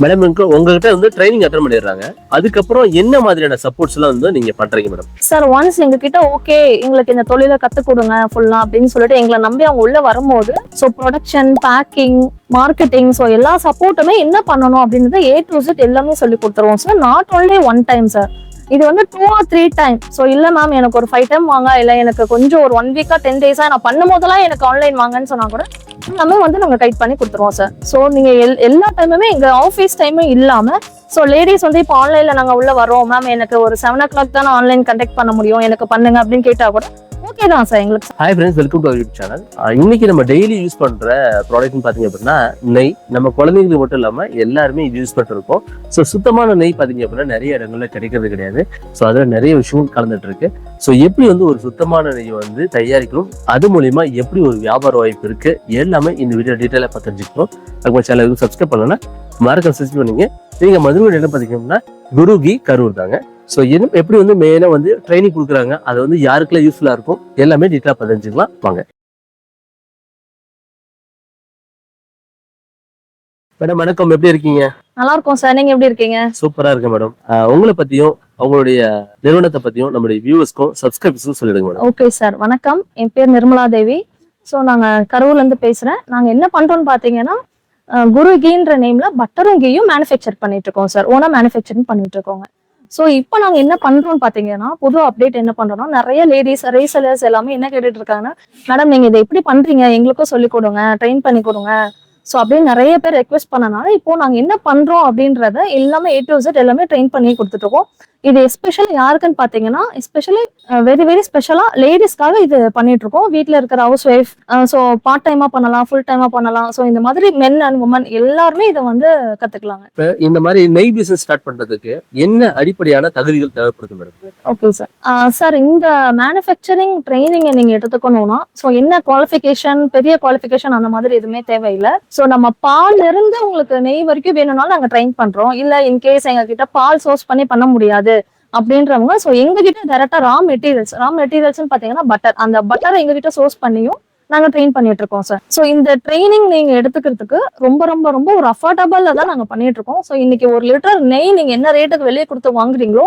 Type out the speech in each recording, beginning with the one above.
Madam உங்ககிட்ட வந்து training attend பண்ணிடுறாங்க. அதுக்கப்புறம் என்ன மாதிரியான சப்போர்ட்ஸ் எல்லாம் வந்து நீங்க பண்றீங்க மேடம் சார் ஒன்ஸ் எங்க கிட்ட ஓகே எங்களுக்கு இந்த தொழிலை கத்து கொடுங்க ஃபுல்லா அப்படின்னு சொல்லிட்டு எங்களை நம்பி அவங்க உள்ள வரும்போது so production packing marketing so எல்லா சப்போர்ட்டுமே என்ன பண்ணணும் அப்படின்றத ஏ டு Z எல்லாமே சொல்லி கொடுத்துருவோம் sir not only one time sir இது வந்து two or three time so இல்லை மேம் எனக்கு ஒரு ஃபைவ் டைம் வாங்க இல்லை எனக்கு கொஞ்சம் ஒரு ஒன் வீக்கா டென் டேஸாக நான் பண்ணும் போதெல்லாம் எனக்கு ஆன்லைன் வாங்கன்னு சொன்னா கூட எல்லாமே வந்து நாங்கள் கைட் பண்ணி கொடுத்துருவோம் சார் ஸோ நீங்கள் எல்- எல்லா டைமுமே எங்கள் ஆஃபீஸ் டைமும் இல்லாமல் ஸோ லேடிஸ் வந்து இப்போ ஆன்லைனில் நாங்கள் உள்ளே வரோம் மேம் எனக்கு ஒரு செவன் ஓ கிளாக் தான் ஆன்லைன் கண்டக்ட் பண்ண முடியும். எனக்கு பண்ணுங்க அப்படின்னு கேட்டால் கூட ஓகே தான் சார் எங்களுக்கு hi friends welcome to YouTube channel இன்னைக்கு நம்ம டெய்லி யூஸ் பண்ற ப்ராடக்ட்னு பாத்தீங்க அப்படின்னா நெய். நம்ம குழந்தைங்களுக்கு மட்டும் இல்லாம எல்லாருமே இது யூஸ் பண்ணிருக்கோம் ஸோ சுத்தமான நெய் பாத்தீங்க அப்படின்னா நிறைய இடங்கள்ல கிடைக்கிறது கிடையாது. ஸோ அதுல நிறைய விஷயம் கலந்துட்டு இருக்கு ஸோ எப்படி வந்து ஒரு சுத்தமான நெய் வந்து தயாரிக்கணும் அது மூலியமா எப்படி ஒரு வியாபார வாய்ப்பு இருக்கு? எல்லாமே இந்த வீடியோ டீட்டெயிலாக பார்த்து தெரிஞ்சுக்கணும் அதுக்கு சேனல் எதுவும் சப்ஸ்கிரைப் பண்ணலன்னா மறக்க சப்ஸ்கிரைப் பண்ணீங்க. நீங்க மதுரை என்ன பார்த்தீங்கன்னா குருகி கரூர் தாங்க. ஸோ என்ன எப்படி வந்து மெயினாக வந்து ட்ரைனிங் கொடுக்குறாங்க அது வந்து யாருக்கெல்லாம் யூஸ்ஃபுல்லாக இருக்கும் எல்லாமே டீட்டெயிலாக பதினஞ்சுக்கலாம் வாங்க. மேடம் வணக்கம். எப்படி இருக்கீங்க? நல்லா இருக்கும் சார். நீங்க எப்படி இருக்கீங்க? சூப்பரா இருக்கு மேடம் உங்களை பத்தியும் உங்களுடைய நிறுவனத்தை பத்தியும் நம்மளுடைய வியூவர்ஸ்க்கும் சப்ஸ்கிரைபர்ஸ்க்கும் சொல்லிடுங்க மேடம் ஓகே சார் வணக்கம். என் பேர் நிர்மலா தேவி. ஸோ நாங்க கரூர்ல இருந்து பேசுறேன். நாங்க என்ன பண்றோம்னு பாத்தீங்கன்னா குரு கீன்ற நேம்ல பட்டரும் கீயும் மேனுஃபேக்சர் பண்ணிட்டு இருக்கோம் சார் ஓனா மேனுஃபேக்சரிங் பண்ணிட்டு இருக்கோங்க. ஸோ இப்போ நாங்க என்ன பண்ணுறோம்னு பார்த்தீங்கன்னா புது அப்டேட் என்ன பண்றோம்னா நிறைய லேடிஸ் ரேசலர்ஸ் எல்லாமே என்ன கேட்டுட்டு இருக்காங்கன்னா மேடம் நீங்க இதை எப்படி பண்றீங்க? எங்களுக்கும் சொல்லிக் கொடுங்க ட்ரெயின் பண்ணி கொடுங்க. ஸோ அப்படின்னு நிறைய பேர் ரெக்வெஸ்ட் பண்ணனால இப்போ நாங்க என்ன பண்றோம் அப்படின்றத எல்லாமே ஏ டு Z எல்லாமே ட்ரெயின் பண்ணி கொடுத்துட்டு இருக்கோம் இது எஸ்பெஷலி யாருக்குன்னு பாத்தீங்கன்னா எஸ்பெஷலி வெரி வெரி ஸ்பெஷலா லேடிஸ்க்காக இது பண்ணிட்டு இருக்கோம் வீட்ல இருக்கிற ஹவுஸ் ஒய்ஃப் ஸோ பார்ட் டைமா பண்ணலாம் ஃபுல் டைமா பண்ணலாம். ஸோ இந்த மாதிரி மென் அண்ட் உமன் எல்லாருமே இதை வந்து கத்துக்கலாங்க. இப்ப இந்த மாதிரி நெய் பிசினஸ் ஸ்டார்ட் பண்றதுக்கு என்ன அடிப்படையான தகுதிகள் தேவைப்படுது மேடம் ஓகே சார் சார் இந்த மேனுஃபேக்சரிங் ட்ரைனிங்கை நீங்க எடுத்துக்கணும்னா ஸோ என்ன குவாலிஃபிகேஷன் பெரிய குவாலிஃபிகேஷன் அந்த மாதிரி எதுவுமே தேவையில்லை. ஸோ நம்ம பால் இருந்து உங்களுக்கு நெய் வரைக்கும் வேணும்னாலும் நாங்கள் ட்ரைன் பண்றோம். இல்லை இன்கேஸ் எங்ககிட்ட பால் சோர்ஸ் பண்ணி பண்ண முடியாது அப்படின்றவங்க ஸோ எங்ககிட்ட டேரக்டா ரா மெட்டீரியல்ஸ் ரா மெட்டீரியல்ஸ்னு பார்த்தீங்கன்னா பட்டர் அந்த பட்டரை எங்ககிட்ட சோர்ஸ் பண்ணியும் நாங்கள் ட்ரெயின் பண்ணிட்டு இருக்கோம் சார் ஸோ இந்த ட்ரைனிங் நீங்க எடுத்துக்கிறதுக்கு ரொம்ப ரொம்ப ரொம்ப ஒரு அஃபோர்டபுள்ல தான் நாங்கள் பண்ணிட்டு இருக்கோம். ஸோ இன்னைக்கு ஒரு லிட்டர் நெய் நீங்க என்ன ரேட்டுக்கு வெளியே கொடுத்து வாங்குறீங்களோ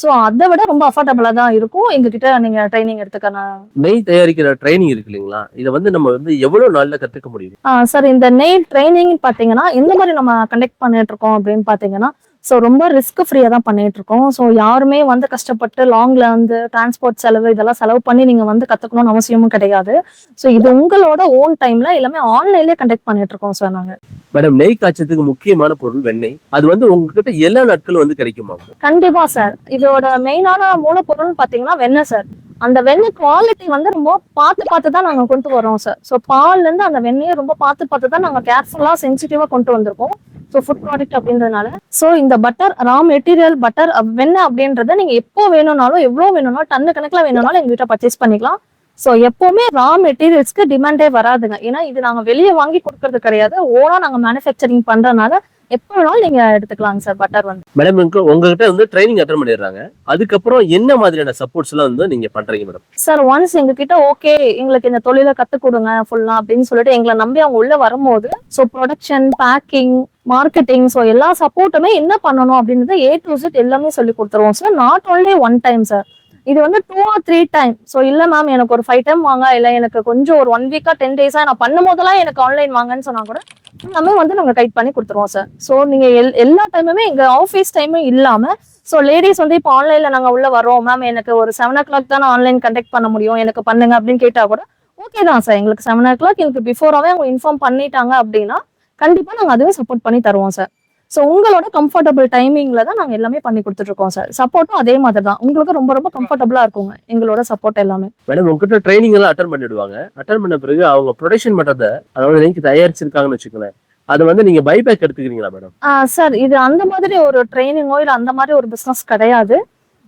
ஸோ அதை விட ரொம்ப அஃபோர்டபுளா தான் இருக்கும். எங்ககிட்ட நீங்க ட்ரைனிங் எடுத்துக்கலாம் நெய் தயாரிக்கிற ட்ரைனிங் இருக்கு இல்லைங்களா? இதை வந்து நம்ம வந்து எவ்வளவு நாள்ல கத்துக்க முடியும்? சார் இந்த நெய் ட்ரைனிங் பாத்தீங்கன்னா எந்த மாதிரி நம்ம கண்டக்ட் பண்ணிட்டு இருக்கோம் அப்படின்னு பாத்தீங்கன்னா ஸோ ரொம்ப ரிஸ்க் ஃப்ரீயா தான் பண்ணிட்டு இருக்கோம் ஸோ யாருமே வந்து கஷ்டப்பட்டு லாங்ல வந்து டிரான்ஸ்போர்ட் செலவு இதெல்லாம் செலவு பண்ணி நீங்க வந்து கத்துக்கணும்னு அவசியமும் கிடையாது. ஸோ இது உங்களோட ஓன் டைம்ல எல்லாமே ஆன்லைன்லயே கண்டக்ட் பண்ணிட்டு இருக்கோம் சார் நாங்க. மேடம் நெய் காய்ச்சதுக்கு முக்கியமான பொருள் வெண்ணெய். அது வந்து உங்ககிட்ட எல்லா நாட்களும் வந்து கிடைக்குமா? கண்டிப்பா சார் இதோட மெயினான மூலப்பொருள் பாத்தீங்கன்னா வெண்ணெய் சார் அந்த வெண்ணெய் குவாலிட்டி வந்து ரொம்ப பார்த்து பார்த்து தான் நாங்க கொண்டு வரோம் சார் ஸோ பால்ல இருந்து அந்த வெண்ணெயை ரொம்ப பார்த்து பார்த்து தான் நாங்க கேர்ஃபுல்லா சென்சிட்டிவா கொண்டு வந்திருக்கோம். ஸோ ஃபுட் ப்ராடக்ட் அப்படின்றதுனால. ஸோ இந்த பட்டர் ரா மெட்டீரியல் பட்டர் வெண்ணெய் அப்படின்றத நீங்க எப்போ வேணும்னாலும் எவ்வளோ வேணும்னாலும் டன்னு கணக்கில் வேணும்னாலும் எங்ககிட்ட பர்ச்சேஸ் பண்ணிக்கலாம். ஸோ எப்போவுமே ரா மெட்டீரியல்ஸ்க்கு டிமாண்டே வராதுங்க. ஏன்னா இது நாங்க வெளியே வாங்கி கொடுக்கறது கிடையாது. ஓனாக நாங்கள் மேனுஃபேக்சரிங் பண்ணுறதுனால எப்போ வேணாலும் நீங்க எடுத்துக்கலாங்க சார் பட்டர் வந்து. மேடம் உங்க- உங்ககிட்ட வந்து ட்ரைனிங் அட்டன் பண்ணிடுறாங்க. அதுக்கப்புறம் என்ன மாதிரியான சப்போர்ட்ஸ் எல்லாம் வந்து நீங்க பண்றீங்க மேடம் சார் ஒன்ஸ் எங்க கிட்ட ஓகே எங்களுக்கு இந்த தொழிலை கத்து கொடுங்க ஃபுல்லா அப்படின்னு சொல்லிட்டு எங்களை நம்பி அவங்க உள்ள வரும்போது so production packing marketing so எல்லா சப்போர்ட்டுமே என்ன பண்ணணும் அப்படின்றத ஏ டு Z எல்லாமே சொல்லி கொடுத்துருவோம் sir not only one time sir இது வந்து two or three time so இல்லை மேம் எனக்கு ஒரு ஃபைவ் டைம் வாங்க. இல்லை எனக்கு கொஞ்சம் ஒரு ஒன் வீக்காக டென் டேஸாக நான் பண்ணும் போதெல்லாம் எனக்கு ஆன்லைன் வாங்கன்னு சொன்னால் கூட எல்லாமே வந்து நாங்கள் கைட் பண்ணி கொடுத்துருவோம் சார் ஸோ நீங்கள் எல்- எல்லா டைமுமே எங்கள் ஆஃபீஸ் டைமும் இல்லாமல் ஸோ லேடிஸ் வந்து இப்போ ஆன்லைனில் நாங்கள் உள்ளே வரோம் மேம் எனக்கு ஒரு செவன் ஓ கிளாக் தான் ஆன்லைன் கண்டக்ட் பண்ண முடியும். எனக்கு பண்ணுங்க அப்படின்னு கேட்டால் கூட ஓகே தான் சார் எங்களுக்கு செவன் ஓ கிளாக் எனக்கு பிஃபோராகவே அவங்க இன்ஃபார்ம் பண்ணிட்டாங்க அப்படின்னா கண்டிப்பாக நாங்கள் அதுவே சப்போர்ட் பண்ணி தருவோம் சார் ஸோ உங்களோட கம்ஃபர்டபுள் டைமிங்ல தான் நாங்க எல்லாமே பண்ணி கொடுத்துட்டு இருக்கோம் சார் சப்போர்ட்டும் அதே மாதிரி தான். உங்களுக்கு ரொம்ப ரொம்ப கம்ஃபர்டபுளா இருக்குங்க எங்களோட சப்போர்ட் எல்லாமே. மேடம் உங்ககிட்ட ட்ரைனிங் எல்லாம் அட்டன் பண்ணிடுவாங்க. அட்டன் பண்ண பிறகு அவங்க ப்ரொடக்ஷன் பண்றத அதாவது நெய்க்கு தயாரிச்சிருக்காங்கன்னு வச்சுக்கோங்களேன். அதை வந்து நீங்க பைபேக் எடுத்துக்கிறீங்களா மேடம் சார் இது அந்த மாதிரி ஒரு ட்ரைனிங்கோ இல்லை அந்த மாதிரி ஒரு பிஸ்னஸ் கிடையாது.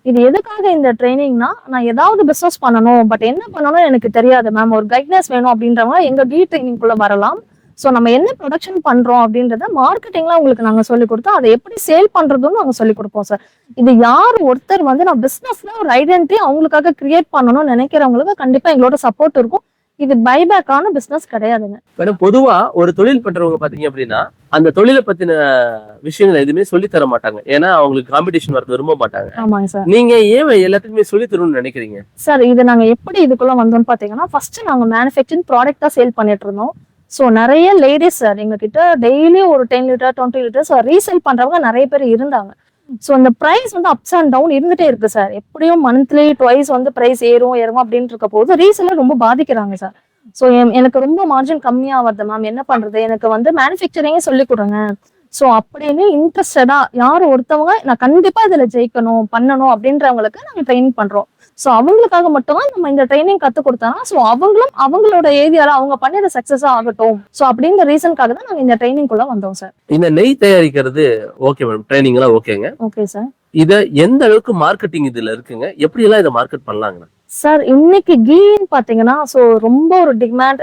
இது எதுக்காக இந்த ட்ரைனிங்னா நான் ஏதாவது பிஸ்னஸ் பண்ணணும் பட் என்ன பண்ணணும் எனக்கு தெரியாது மேம் ஒரு கைட்னஸ் வேணும் அப்படின்றவங்க எங்க பி ட்ரைனிங்குள்ள வரலாம். ஸோ நம்ம என்ன ப்ரொடக்ஷன் பண்றோம் அப்படின்றத மார்க்கெட்டிங்ல உங்களுக்கு நாங்க சொல்லி கொடுத்தோம் அதை எப்படி சேல் பண்றதுன்னு நாங்க சொல்லி கொடுப்போம் சார் இது யார் ஒருத்தர் வந்து நான் பிசினஸ்ல ஒரு ஐடென்டிட்டி அவங்களுக்காக கிரியேட் பண்ணணும்னு நினைக்கிறவங்களுக்கு கண்டிப்பா எங்களோட சப்போர்ட் இருக்கும். இது பைபேக்கான பிசினஸ் கிடையாதுங்க. மேடம் பொதுவா ஒரு தொழில் பண்றவங்க பாத்தீங்க அப்படின்னா அந்த தொழிலை பத்தின விஷயங்கள் எதுவுமே சொல்லி தர மாட்டாங்க. ஏன்னா அவங்களுக்கு காம்படிஷன் வரது விரும்ப மாட்டாங்க. ஆமாங்க சார் நீங்க ஏன் எல்லாத்துக்குமே சொல்லி தரணும்னு நினைக்கிறீங்க? சார் இது நாங்க எப்படி இதுக்குள்ள வந்தோம்னு பாத்தீங்கன்னா ஃபர்ஸ்ட் நாங்க மேனுஃபேக்சரிங் ப்ராடக்ட் சேல் பண்ணிட்டு இருந்தோம். ஸோ நிறைய லேடிஸ் சார் எங்ககிட்ட டெய்லி ஒரு ten litre twenty litres resale பண்றவங்க நிறைய பேர் இருந்தாங்க. ஸோ இந்த ப்ரைஸ் வந்து அப்ஸ் அண்ட் டவுன் இருந்துட்டே இருக்கு சார் எப்படியும் மந்த்லி ட்வைஸ் வந்து ப்ரைஸ் ஏறும் ஏறும் அப்படின்ட்டு இருக்க போது ரீசேல ரொம்ப பாதிக்கிறாங்க சார் ஸோ எனக்கு ரொம்ப மார்ஜின் கம்மியா வருது மேம் என்ன பண்றது? எனக்கு வந்து மேனுஃபேக்சரிங்கே சொல்லி கொடுங்க. ஸோ அப்படின்னு இன்ட்ரெஸ்டடா யார் ஒருத்தவங்க நான் கண்டிப்பா இதுல ஜெயிக்கணும் பண்ணணும் அப்படின்றவங்களுக்கு நாங்க ட்ரைனிங் பண்றோம். ஸோ அவங்களுக்காக மட்டும்தான் நம்ம இந்த ட்ரைனிங் கத்து கொடுத்தோம்னா ஸோ அவங்களும் அவங்களோட ஏரியால அவங்க பண்ணி அதை சக்சஸா ஆகட்டும். ஸோ அப்படிங்கிற ரீசனுக்காக தான் நாங்க இந்த ட்ரைனிங் குள்ள வந்தோம் சார் இந்த நெய் தயாரிக்கிறது ஓகே மேடம் ட்ரைனிங் எல்லாம் ஓகேங்க ஓகே சார் இத எந்த அளவுக்கு மார்க்கெட்டிங் இதுல இருக்குங்க? எப்படி எல்லாம் இதை மார்க்கெட் பண்ணலாங்க? சார் இன்னைக்கு கீன்னு பாத்தீங்கன்னா ஸோ ரொம்ப ஒரு டிமாண்ட்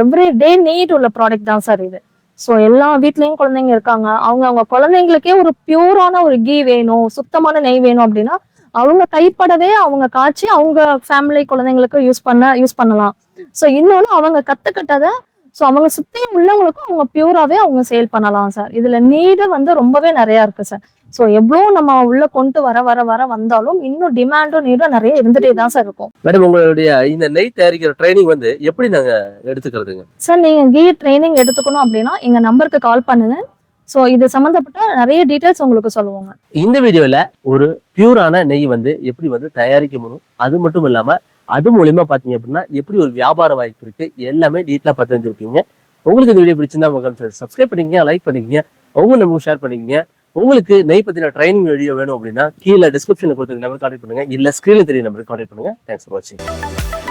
எவ்ரி டே நீட் உள்ள ப்ராடக்ட் தான் சார் இது. ஸோ எல்லா வீட்லேயும் குழந்தைங்க இருக்காங்க. அவங்க அவங்க குழந்தைங்களுக்கே ஒரு பியூரான ஒரு கீ வேணும் சுத்தமான நெய் வேணும் அப்படின்னா அவங்க கைப்படவே அவங்க காய்ச்சி அவங்க ஃபேமிலி குழந்தைங்களுக்கு யூஸ் பண்ண யூஸ் பண்ணலாம். ஸோ இன்னொன்று அவங்க கத்துக்கிட்டதை ஸோ அவங்க சுத்தியும் உள்ளவங்களுக்கும் அவங்க பியூராகவே அவங்க சேல் பண்ணலாம் சார் இதுல நீடு வந்து ரொம்பவே நிறைய இருக்கு சார் ஸோ எவ்வளோ நம்ம உள்ள கொண்டு வர வர வர வந்தாலும் இன்னும் டிமாண்டும் நீடும் நிறைய இருந்துட்டே தான் சார் இருக்கும். மேடம் உங்களுடைய இந்த நெய் தயாரிக்கிற ட்ரைனிங் வந்து எப்படி நாங்க எடுத்துக்கிறதுங்க? சார் நீங்க கீ ட்ரைனிங் எடுத்துக்கணும் அப்படின்னா எங்க நம்பருக்கு கால் பண்ணுங்க. ஸோ இது சம்மந்தப்பட்ட நிறைய டீட்டெயில்ஸ் உங்களுக்கு சொல்லுவாங்க. இந்த வீடியோல ஒரு பியூரான நெய் வந்து எப்படி வந்து தயாரிக்க முடியும் அது மட்டும் இல்லாம அது மூலியமா பாத்தீங்க அப்படின்னா எப்படி ஒரு வியாபார வாய்ப்பு இருக்கு? எல்லாமே டீட்டெயிலா பார்த்து தெரிஞ்சிருக்கீங்க உங்களுக்கு இந்த வீடியோ பிடிச்சிருந்தா உங்க சப்ஸ்கிரைப் பண்ணிக்கங்க லைக் பண்ணிக்கங்க. உங்க நமக்கு ஷேர் பண்ணிக்கங்க. உங்களுக்கு நெய் பத்தின ட்ரைனிங் வீடியோ வேணும் அப்படின்னா கீழே டிஸ்கிரிப்ஷன்ல கொடுத்துருக்க நம்பர் கான்டெக்ட் பண்ணுங்க. இல்ல ஸ்கிரீன்ல தெரிய நம்பருக்கு கான்டெக்ட் பண்ணுங்க. தேங்க்ஸ் ஃபார் வாட்சிங்